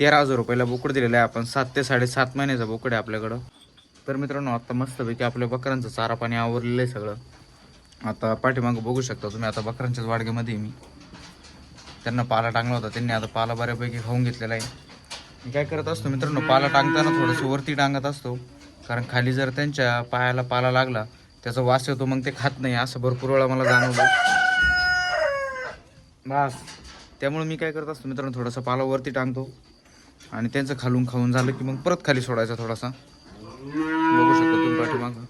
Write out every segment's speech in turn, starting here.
तेरा हजार रुपयाला बोकड दिलेला आहे. आपण सात ते साडेसात महिन्याचा बोकड आहे आपल्याकडं. तर मित्रांनो आता मस्तपैकी आपल्या बकरांचं चारा पाणी आवरलेलं आहे सगळं. आता पाठीमागं बघू शकता तुम्ही आता बकरांच्याच वाडग्यामध्ये मी. त्यांना पाला टांगला होता त्यांनी आता पाला बऱ्यापैकी खाऊन घेतलेला आहे. मी काय करत असतो मित्रांनो पाला टांगताना थोडंसं वरती टांगत असतो. कारण खाली जर त्यांच्या पायाला पाला लागला त्याचा वास येतो मग ते खात नाही. असं भरपूर वेळा मला जाणवलं. बस. त्यामुळे मी काय करत असतो मित्रांनो थोडासा पाला वरती टांगतो. आणि त्यांचं खालून खाऊन झालं की मग परत खाली सोडायचा थोडासा. बघू शकता तुम्ही पाठीमागं.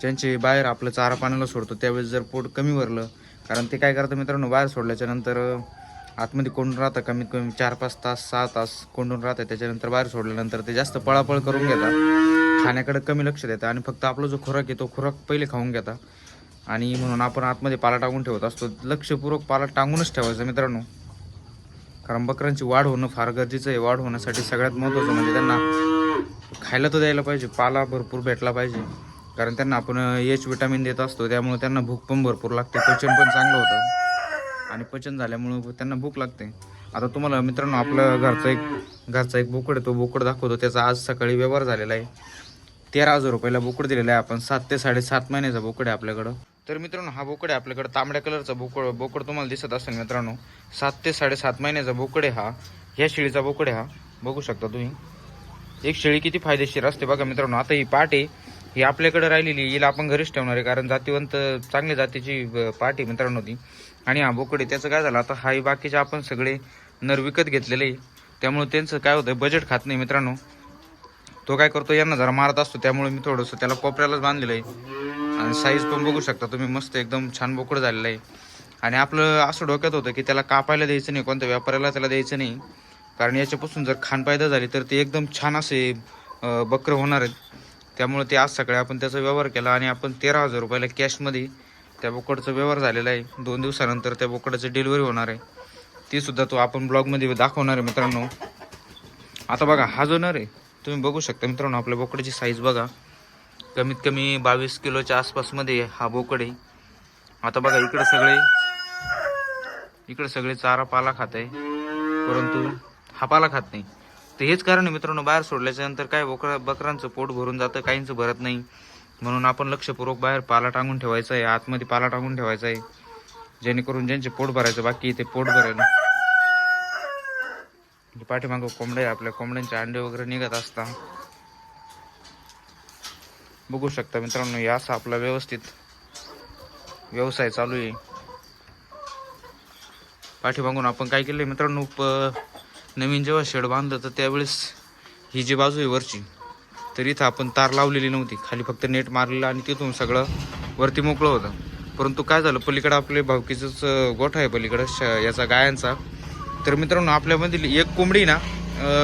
ज्यांचे बाहेर आपलं चारा पाण्याला सोडतो त्यावेळेस जर पोट कमी भरलं कारण ते काय करतं मित्रांनो बाहेर सोडल्याच्या नंतर आतमध्ये कोंडून राहतं कमीत कमी चार पाच तास सहा तास कोंडून राहतं त्याच्यानंतर बाहेर सोडल्यानंतर ते जास्त पळापळ करून घेतात. खाण्याकडे कमी लक्ष देतात आणि फक्त आपला जो खुराक आहे तो खुराक पहिले खाऊन घेतात. आणि म्हणून आपण आतमध्ये पाला टाकून ठेवत असतो. लक्षपूर्वक पाला टांगूनच ठेवायचा मित्रांनो. कारण बकरांची वाढ होणं फार गरजेचं आहे. वाढ होण्यासाठी सगळ्यात महत्त्वाचं म्हणजे त्यांना खायला तर द्यायला पाहिजे पाला भरपूर भेटला पाहिजे. कारण त्यांना आपण एच विटामिन देत असतो त्यामुळे त्यांना भूक पण भरपूर लागते. पचन पण चांगलं होतं. आणि पचन झाल्यामुळं त्यांना भूक लागते. आता तुम्हाला मित्रांनो आपलं घरचा एक घरचा एक बोकड आहे तो बोकड दाखवतो. त्याचा आज सकाळी व्यवहार झालेला आहे. तेरा हजार रुपयाला बोकड दिलेला आहे. आपण सात ते साडेसात महिन्याचा बोकड आहे आपल्याकडं. तर मित्रांनो हा बोकड आहे आपल्याकडं. तांबड्या कलरचा बोकड बोकड तुम्हाला दिसत असेल मित्रांनो सात ते साडेसात महिन्याचा बोकड आहे हा. ह्या शेळीचा बोकड आहे हा. बघू शकता तुम्ही. एक शेळी किती फायदेशीर असते बघा मित्रांनो. आता ही पाट आहे ही आपल्याकडे राहिलेली हिला आपण घरीच ठेवणार आहे कारण जातीवंत चांगल्या जातीची ब- पाट आहे मित्रांनो ती. आणि हा बोकड आहे त्याचं काय झालं? आता हा ही बाकीचे आपण सगळे नर विकत घेतलेले आहे. त्यामुळे त्यांचं काय होतं बजेट खात नाही मित्रांनो. तो काय करतो यांना जरा मारत असतो. त्यामुळे मी थोडंसं त्याला कोपऱ्यालाच बांधलेलं आहे. आणि साईज पण बघू शकता तुम्ही मस्त एकदम छान बोकड झालेलं आहे. आणि आपलं असं डोक्यात होतं की त्याला कापायला द्यायचं नाही कोणत्या व्यापाऱ्याला त्याला द्यायचं नाही. कारण याच्यापासून जर खान झाली तर ते एकदम छान असे बकरं होणार आहेत. त्यामुळे ते आज सकाळी आपण त्याचा व्यवहार केला आणि आपण तेरा हजार रुपयाला कॅशमध्ये त्या बोकडचा व्यवहार झालेला आहे. दोन दिवसानंतर त्या बोकडाची डिलिव्हरी होणार आहे. ती सुद्धा तो आपण ब्लॉगमध्ये दाखवणार आहे मित्रांनो. आता बघा हा जो नर आहे तुम्ही बघू शकता मित्रांनो आपल्या बोकडाची साईज बघा. कमीत कमी बावीस किलोच्या आसपासमध्ये हा बोकड आहे. आता बघा इकडे सगळे इकडे सगळे चारा पाला खात आहे. परंतु हा पाला खात नाही. तर हेच कारण आहे मित्रांनो बाहेर सोडल्याच्या नंतर काय बोकडा बकरांचं पोट भरून जातं काहींचं भरत नाही. म्हणून आपण लक्षपूर्वक बाहेर पाला टांगून ठेवायचा आहे. आतमध्ये पाला टांगून ठेवायचा आहे. जेणेकरून ज्यांचे पोट भरायचं बाकी ते पोट भरायला म्हणजे पाठीमागं कोंबड्या आहे आपल्या कोंबड्यांचे अंडे वगैरे निघत असतात बघू शकता मित्रांनो या असा आपला व्यवस्थित व्यवसाय चालू आहे. पाठीमागून आपण काय केलं मित्रांनो प नवीन जेव्हा शेड बांधलं तर त्यावेळेस ही जी बाजू आहे वरची तर इथं आपण तार लावलेली नव्हती. खाली फक्त नेट मारलेलं आणि तिथून सगळं वरती मोकळं होतं. परंतु काय झालं पलीकडं आपले भावकीचंच गोठा आहे पलीकडं श याचा गायांचा. तर मित्रांनो आपल्यामधील एक कोंबडी ना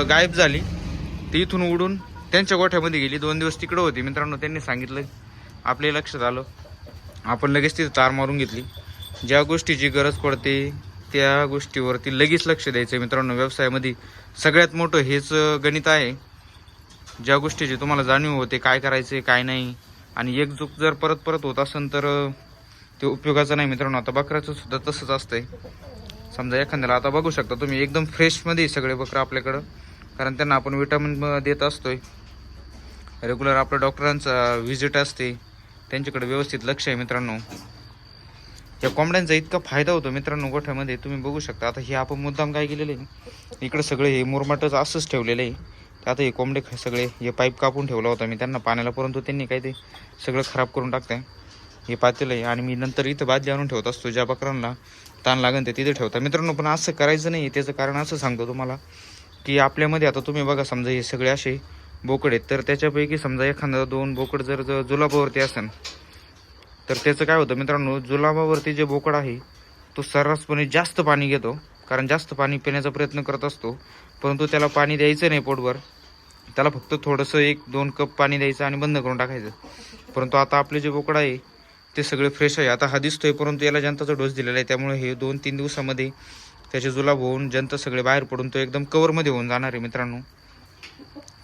गायब झाली. ती इथून उडून त्यांच्या गोठ्यामध्ये गेली दोन दिवस तिकडं होती. मित्रांनो त्यांनी सांगितलं आपल्या लक्षात आलं. आपण लगेच तिथं तार मारून घेतली. ज्या गोष्टीची गरज पडते त्या गोष्टीवरती लगेच लक्ष द्यायचं. मित्रांनो व्यवसायामध्ये सगळ्यात मोठं हेच गणित आहे. ज्या गोष्टीची तुम्हाला जाणीव होते काय करायचे काय नाही आणि एकजूक जर परत परत होत असेल तर ते उपयोगाचं नाही. मित्रांनो आता बकऱ्याचं सुद्धा तसंच असतंय. समजा एखाद्याला आता बघू शकता तुम्ही एकदम फ्रेशमध्ये सगळे बकरं आपल्याकडं कारण त्यांना आपण विटामिन देत असतोय. रेग्युलर आपल्या डॉक्टरांचा व्हिजिट असते. त्यांच्याकडे व्यवस्थित लक्ष आहे मित्रांनो. या कोंबड्यांचा इतका फायदा होतो मित्रांनो गोठ्यामध्ये तुम्ही बघू शकता. आता हे आपण मुद्दाम काय केलेलं आहे? इकडे सगळे हे मुरमाटच असंच ठेवलेलं आहे. आता हे कोंबडे ख- सगळे हे पाईप कापून ठेवला होता मी त्यांना पाण्याला परंतु त्यांनी काय ते सगळं खराब करून टाकतंय. हे पातेलं आहे आणि मी नंतर इथं बादली आणून ठेवत असतो ज्या बकरांना ताण लागेल ते तिथे ठेवता मित्रांनो पण असं करायचं नाही त्याचं कारण असं सांगतो तुम्हाला की आपल्यामध्ये आता तुम्ही बघा समजा हे सगळे असे बोकड आहेत. तर त्याच्यापैकी समजा एखादा दोन बोकड जर जर जुलाबावरती असेल तर त्याचं काय होतं मित्रांनो जुलाबावरती जे बोकड आहे तो सर्रासपणे जास्त पाणी घेतो कारण जास्त पाणी पिण्याचा प्रयत्न करत असतो परंतु त्याला पाणी द्यायचं नाही पोटभर. त्याला फक्त थोडंसं एक दोन कप पाणी द्यायचं आणि बंद करून टाकायचं. परंतु आता आपले जे बोकड आहे ते सगळे फ्रेश आहे. आता हा दिसतोय परंतु याला जनताचा डोस दिलेला आहे. त्यामुळे हे दोन तीन दिवसामध्ये त्याचे जुलाब होऊन जनता सगळे बाहेर पडून तो एकदम कवरमध्ये होऊन जाणार आहे मित्रांनो.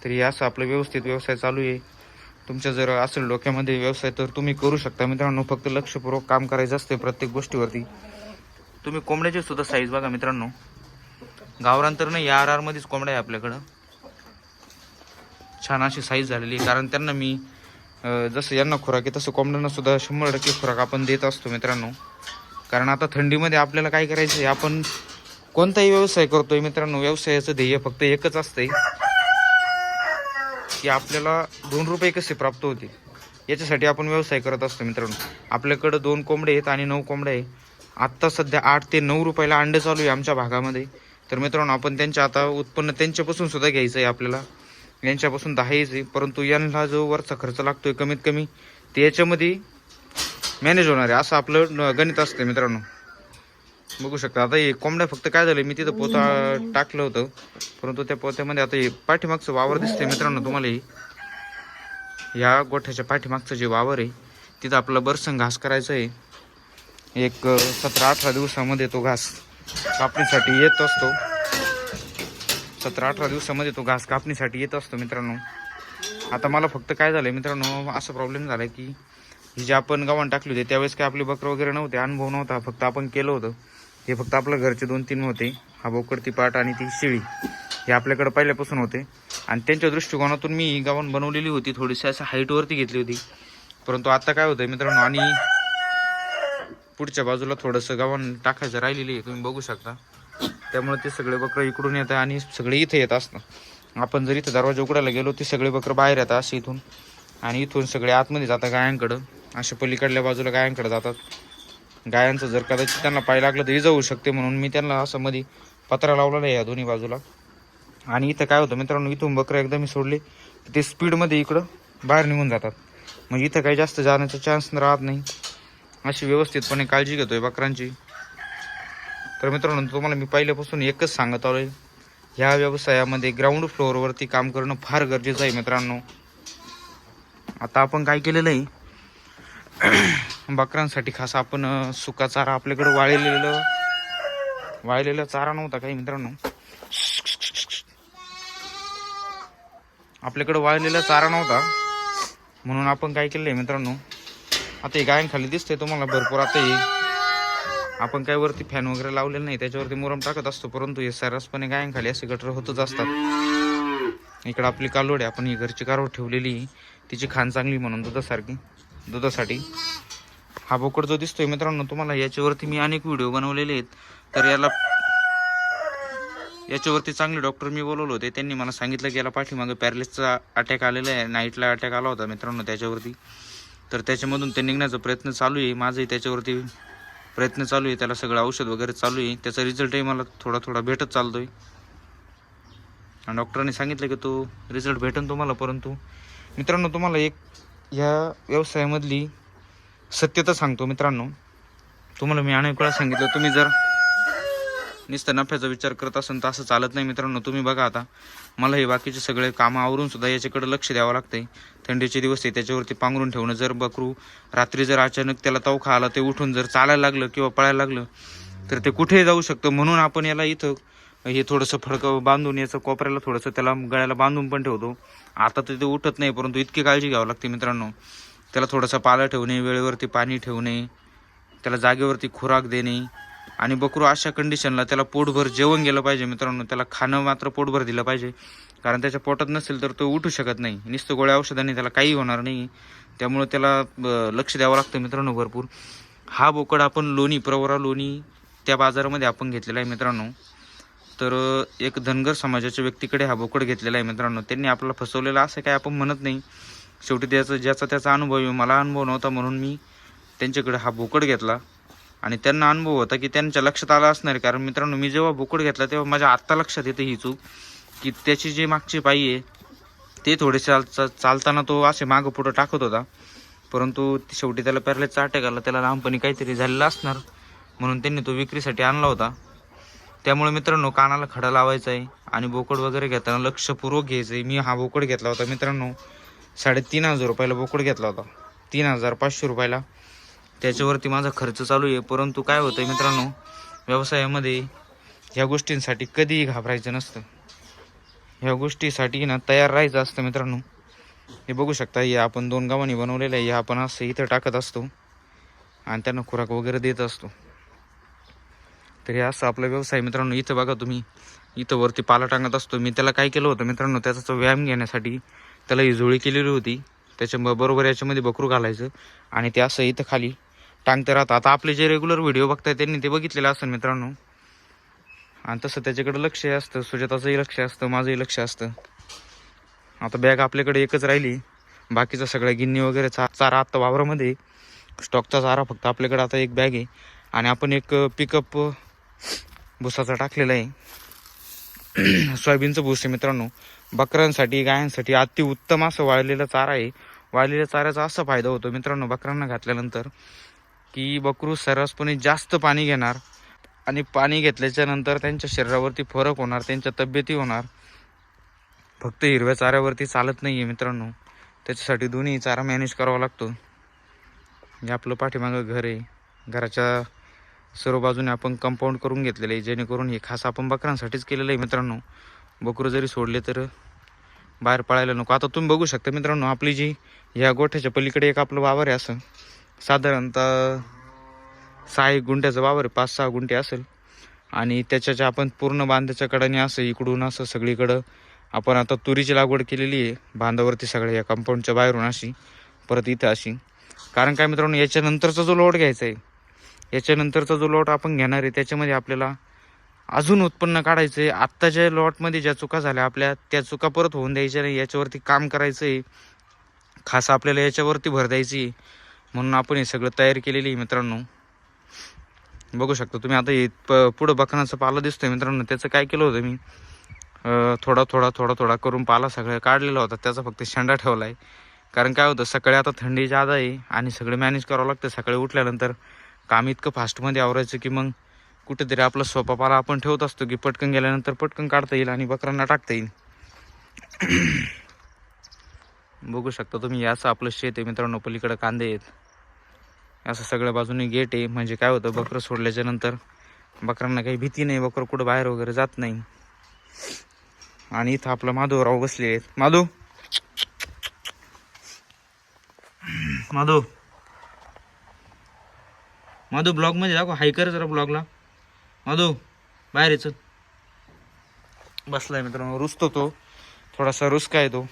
तरी असं आपलं व्यवस्थित व्यवसाय चालू आहे. तुमच्या जर असेल डोक्यामध्ये व्यवसाय तर तुम्ही करू शकता. मित्रांनो फक्त लक्षपूर्वक काम करायचं असते प्रत्येक गोष्टीवरती. तुम्ही कोंबड्याची सुद्धा साईज बघा मित्रांनो. गावरान तर नाही आर आरमध्येच कोंबड्या आहे आपल्याकडं. छान अशी साईज झालेली आहे. कारण त्यांना मी जसं यांना खुराक आहे तसं कोंबड्यांना सुद्धा शंभर टक्के खुराक आपण देत असतो मित्रांनो. कारण आता थंडीमध्ये आपल्याला काय करायचं आहे आपण कोणताही व्यवसाय करतोय मित्रांनो व्यवसायाचं ध्येय फक्त एकच असतंय. की आपल्याला दोन रुपये कसे प्राप्त होते याच्यासाठी आपण व्यवसाय करत असतो मित्रांनो. आपल्याकडं दोन कोंबडे आहेत आणि नऊ कोंबडे आहे आत्ता सध्या आठ ते नऊ रुपयाला अंडे चालू आहे आमच्या भागामध्ये. तर मित्रांनो आपण त्यांच्या आता उत्पन्न त्यांच्यापासून सुद्धा घ्यायचं आहे आपल्याला. यांच्यापासून दहा यायचे परंतु यांना जो वरचा खर्च लागतोय कमीत कमी ते याच्यामध्ये मॅनेज होणार आहे. असं आपलं न- गणित असतं मित्रांनो. बघू शकता. आता हे कोंबड्या फक्त काय झालं मी तिथं पोता टाकलं होतं. परंतु त्या पोत्यामध्ये आता हे पाठीमागचं वावर दिसतंय मित्रांनो तुम्हाला हे. या गोठ्याच्या पाठीमागचं जे वावर आहे तिथं आपला बरसंग घास करायचं आहे. एक सतरा अठरा दिवसामध्ये तो घास कापणीसाठी येत असतो. सतरा अठरा दिवसामध्ये तो घास कापणीसाठी येत असतो मित्रांनो. आता मला फक्त काय झालं मित्रांनो असा प्रॉब्लेम झाला की ही जे आपण गव्हाण टाकली होती त्यावेळेस काय आपली बकरं वगैरे नव्हते अनुभव नव्हता फक्त आपण केलं होतं. हे फक्त आपल्या घरचे दोन तीन होते. हा बोकड ती पाट आणि ती शिळी हे आपल्याकडे पहिल्यापासून होते. आणि त्यांच्या दृष्टिकोनातून मी ही बनवलेली होती. थोडीशी असं हाईटवरती घेतली होती. परंतु आता काय होतं मित्रांनो आणि पुढच्या बाजूला थोडंसं गव्हाण टाकायचं राहिलेली आहे. तुम्ही बघू शकता. त्यामुळे ते सगळे बकरं इकडून येतात आणि सगळे इथे येत असतं आपण जर इथं दरवाजा उघडायला गेलो ते सगळे बकरं बाहेर येतात असे इथून. आणि इथून सगळे आतमध्ये जातात गायांकडं. अशा पलीकडल्या बाजूला गायांकडे जातात. गायांचं जर कदाचित त्यांना पाय लागलं तर इजा शकते म्हणून मी त्यांना असं मध्ये पत्रा लावलेला आहे या दोन्ही बाजूला. आणि इथं काय होतं मित्रांनो इथून बकरं एकदा मी सोडले ते स्पीडमध्ये इकडं बाहेर निघून जातात. म्हणजे इथं काही जास्त जाण्याचा चान्स राहत नाही. अशी व्यवस्थितपणे काळजी घेतोय बकरांची. तर मित्रांनो तुम्हाला मी पहिल्यापासून एकच सांगत आलोय ह्या व्यवसायामध्ये ग्राउंड फ्लोअरवरती काम करणं फार गरजेचं आहे मित्रांनो. आता आपण काय केलेलं आहे? बकरांसाठी खास आपण सुका चारा आपल्याकडे वाळलेलं वाळलेला चारा नव्हता काही मित्रांनो. आपल्याकडे वाळलेला चारा नव्हता. म्हणून आपण काय केलंय मित्रांनो? आता हे गायांखाली दिसतंय तुम्हाला भरपूर. आता हे आपण काय वरती फॅन वगैरे लावलेलं नाही त्याच्यावरती मुरम टाकत असतो परंतु हे सर्रासपणे गायांखाली असे गटर होतच असतात. इकडं आपली कालोड आहे आपण ही घरची कारवर ठेवलेली. तिची खाण चांगली म्हणून दुधासारखी दुधासाठी. हा बोकड जो दिसतोय मित्रांनो तुम्हाला याच्यावरती मी अनेक व्हिडिओ बनवलेले आहेत. तर याला याच्यावरती चांगले डॉक्टर मी बोलवले होते. त्यांनी मला सांगितलं की याला पाठीमागे पॅरलिसचा अटॅक आलेला आहे. नाईटला अटॅक आला होता मित्रांनो त्याच्यावरती. तर त्याच्यामधून ते निघण्याचा प्रयत्न चालू आहे. माझंही त्याच्यावरती प्रयत्न चालू आहे. त्याला सगळं औषध वगैरे चालू आहे. त्याचा रिझल्टही मला थोडा थोडा भेटत चालतोय. आणि डॉक्टरांनी सांगितलं की तो रिझल्ट भेटेन तुम्हाला परंतु मित्रांनो तुम्हाला एक ह्या व्यवसायामधली सत्यता सांगतो मित्रांनो. तुम्हाला मी अनेक वेळा सांगितलं तुम्ही जर नुसतं नफ्याचा विचार करत असाल तर असं चालत नाही मित्रांनो. तुम्ही बघा आता मला हे बाकीचे सगळे कामं आवरून सुद्धा याच्याकडे लक्ष द्यावं लागतंय. थंडीचे दिवस आहे त्याच्यावरती पांघरून ठेवणं जर बकरू रात्री जर अचानक त्याला तवखा आला ते उठून जर चालायला लागलं किंवा पळायला लागलं तर ते कुठेही जाऊ शकतं. म्हणून आपण याला इथं हे थोडंसं फडकं बांधून याचं कोपऱ्याला थोडंसं त्याला गळ्याला बांधून पण ठेवतो. आता तर ते उठत नाही परंतु इतकी काळजी घ्यावी लागते मित्रांनो. त्याला थोडंसं पाला ठेवणे वेळेवरती पाणी ठेवणे त्याला जागेवरती खुराक देणे. आणि बकरू अशा कंडिशनला त्याला पोटभर जेवण गेलं पाहिजे मित्रांनो. त्याला खाणं मात्र पोटभर दिलं पाहिजे. कारण त्याच्या पोटात नसेल तर तो उठू शकत नाही. नुसतं गोळ्या औषधाने त्याला काही होणार नाही. त्यामुळे त्याला लक्ष द्यावं लागतं मित्रांनो भरपूर. हा बोकड आपण लोणी प्रवरा लोणी त्या बाजारामध्ये आपण घेतलेला आहे मित्रांनो. तर एक धनगर समाजाच्या व्यक्तीकडे हा बोकड घेतलेला आहे मित्रांनो. त्यांनी आपल्याला फसवलेला असं काय आपण म्हणत नाही. शेवटी त्याचं ज्याचा त्याचा अनुभव आहे मला अनुभव नव्हता म्हणून मी त्यांच्याकडे हा बोकड घेतला. आणि त्यांना अनुभव होता की त्यांच्या लक्षात आला असणार आहे. कारण मित्रांनो मी जेव्हा बोकड घेतला तेव्हा माझ्या आत्ता लक्षात येते ही चूक की त्याची जी मागची पायी आहे ते थोडे चाल चा- चालताना तो असे मागं पुढं टाकत होता. परंतु शेवटी त्याला पॅरलेचा अटॅक आला त्याला लहानपणी काहीतरी झालेलं असणार म्हणून त्यांनी तो विक्रीसाठी आणला होता. त्यामुळे मित्रांनो कानाला खडा लावायचा आहे आणि बोकड वगैरे घेताना लक्षपूर्वक घ्यायचं आहे मी हा बोकड घेतला होता मित्रांनो. साडेतीन हजार रुपयाला बोकड घेतला होता. तीन हजार पाचशे रुपयाला. त्याच्यावरती माझा खर्च चालू आहे. परंतु काय होतं मित्रांनो व्यवसायामध्ये ह्या गोष्टींसाठी कधीही घाबरायचं नसतं. ह्या गोष्टीसाठी ना तयार राहायचं असतं मित्रांनो. हे बघू शकता हे आपण दोन गावांनी बनवलेलं आहे. हे आपण असं इथं टाकत असतो आणि त्यांना खुराक वगैरे देत असतो. तर हे असं आपला व्यवसाय मित्रांनो. इथं बघा तुम्ही इथं वरती पाला टांगत असतो. मी त्याला काय केलं होतं मित्रांनो त्याचा तो व्यायाम घेण्यासाठी त्याला इजोळी केलेली होती. त्याच्या बरोबर याच्यामध्ये बकरू घालायचं. आणि ते असं इथं खाली टांगते राहतं. आता आपले जे रेग्युलर व्हिडिओ बघताय त्यांनी ते बघितलेलं असेल मित्रांनो. आणि तसं त्याच्याकडे लक्ष असतं. सुजाताचंही लक्ष असतं. माझंही लक्ष असतं. आता बॅग आपल्याकडे एकच राहिली. बाकीचा सगळ्या गिन्नी वगैरे चा चारा आत्ता वावरामध्ये स्टॉकचा चारा फक्त आपल्याकडे आता एक बॅग आहे. आणि आपण एक पिकअप भुसाचा टाकलेला आहे. सोयाबीनचं भूस आहे मित्रांनो. बकऱ्यांसाठी गायांसाठी अतिउत्तम असं वाळलेला चारा आहे. वाळलेल्या चाऱ्याचा असा फायदा होतो मित्रांनो बकऱ्यांना घातल्यानंतर की बकरू सर्रासपणे जास्त पाणी घेणार आणि पाणी घेतल्याच्या नंतर त्यांच्या शरीरावरती फरक होणार त्यांच्या तब्येती होणार. फक्त हिरव्या चाऱ्यावरती चालत नाही आहे मित्रांनो. त्याच्यासाठी दोन्ही चारा मॅनेज करावा लागतो. हे आपलं पाठीमागं घर आहे. घराच्या सर्व बाजूने आपण कंपाऊंड करून घेतलेलं आहे जेणेकरून हे खास आपण बकरांसाठीच केलेलं आहे मित्रांनो. बकरं जरी सोडले तर बाहेर पळायला नको. आता तुम्ही बघू शकता मित्रांनो आपली जी ह्या गोठ्याच्या पलीकडे एक आपलं वावर आहे असं. साधारणतः सहा एक गुंठ्याचं वावर आहे पाच सहा गुंठे असेल. आणि त्याच्याच्या आपण पूर्ण बांधाच्या कडाने असं इकडून असं सगळीकडं आपण आता तुरीची लागवड केलेली आहे बांधावरती सगळ्या या कंपाऊंडच्या बाहेरून अशी परत इथं अशी. कारण काय मित्रांनो याच्यानंतरचा जो लोड घ्यायचा आहे याच्यानंतरचा जो लॉट आपण घेणार आहे त्याच्यामध्ये आपल्याला अजून उत्पन्न काढायचं आहे आत्ताच्या लॉटमध्ये ज्या चुका झाल्या आपल्या त्या चुका परत होऊन द्यायच्या नाही. याच्यावरती काम करायचं आहे खास आपल्याला याच्यावरती भर द्यायची म्हणून आपण हे सगळं तयार केलेली आहे मित्रांनो. बघू शकता तुम्ही आता हे प पुढं बकराचं पाला दिसतोय मित्रांनो. त्याचं काय केलं होतं मी? थोडा थोडा थोडा थोडा करून पाला सगळं काढलेला होता. त्याचा फक्त शेंडा ठेवला आहे कारण काय होतं सकाळी आता थंडी जादा आहे आणि सगळं मॅनेज करावं लागतं. सकाळी उठल्यानंतर काम इतकं फास्टमध्ये आवरायचं की मग कुठेतरी आपला स्वपापाला आपण ठेवत असतो की पटकन गेल्यानंतर पटकन काढता येईल आणि बकरांना टाकता येईल. बघू शकता तुम्ही याचं असं आपलं शेत आहे मित्रांनो पलीकडे कांदे आहेत. असं सगळ्या बाजूने गेट आहे. म्हणजे काय होतं बकरं सोडल्याच्या नंतर बकरांना काही भीती नाही बकरं कुठं बाहेर वगैरे जात नाही. आणि इथं आपलं माधवराव बसले आहेत. माधव! माधव! माधव ब्लॉगमध्ये दाखव. हाय कर जरा ब्लॉगला. माधव बाहेर येच बसलाय मित्रांनो रुसतो तो. थोडासा रुसका तो.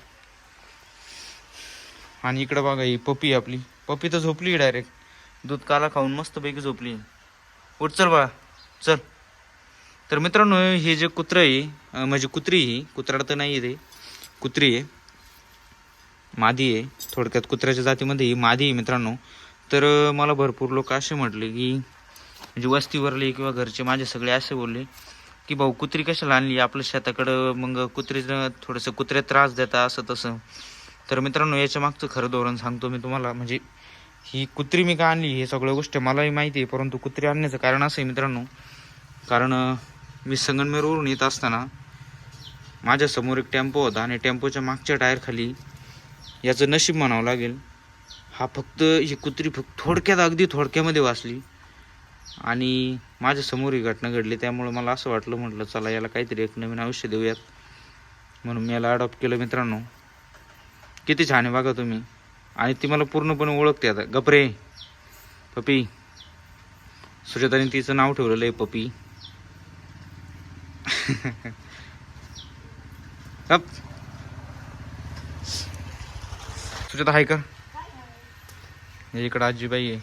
आणि इकडं बघा ही पपी आपली. पपी तर झोपली डायरेक्ट दूध काला खाऊन मस्तपैकी झोपली उठ चल बाळा. चल. तर मित्रांनो हे जे कुत्रं आहे म्हणजे कुत्री ही. कुत्रा तर नाही आहे कुत्री आहे. मादी आहे. थोडक्यात कुत्र्याच्या जातीमध्ये ही मादी आहे मित्रांनो. तर मला भरपूर लोक असे म्हटले की म्हणजे वस्तीवरले किंवा घरचे माझे सगळे असे बोलले की भाऊ कुत्री कशाला आणली? आपल्या शेताकडं मग कुत्रीचं थोडंसं कुत्र्यात त्रास देता असं तसं. तर मित्रांनो याच्या मागचं खरं धोरण सांगतो मी तुम्हाला. म्हणजे ही कुत्री मी का आणली हे सगळ्या गोष्टी मलाही माहिती आहे परंतु कुत्री आणण्याचं कारण असं आहे मित्रांनो. कारण मी संगनमेरवरून येत असताना माझ्यासमोर एक टेम्पो होता आणि टेम्पोच्या मागच्या टायरखाली याचं नशीब म्हणावं लागेल. हा फक्त ही कुत्री फक्त थोडक्यात अगदी थोडक्यामध्ये वाचली. आणि माझ्यासमोर ही घटना घडली त्यामुळे मला असं वाटलं म्हटलं चला याला काहीतरी एक नवीन आयुष्य देऊयात. म्हणून मी याला अडॉप्ट केलं मित्रांनो. किती छान आहे बघा तुम्ही. आणि ती मला पूर्णपणे ओळखते आता. गपरे. पपी. सुजाताने तिचं नाव ठेवलेलं आहे पपी. सुजाता हाय इकडं आजीबाई आहे.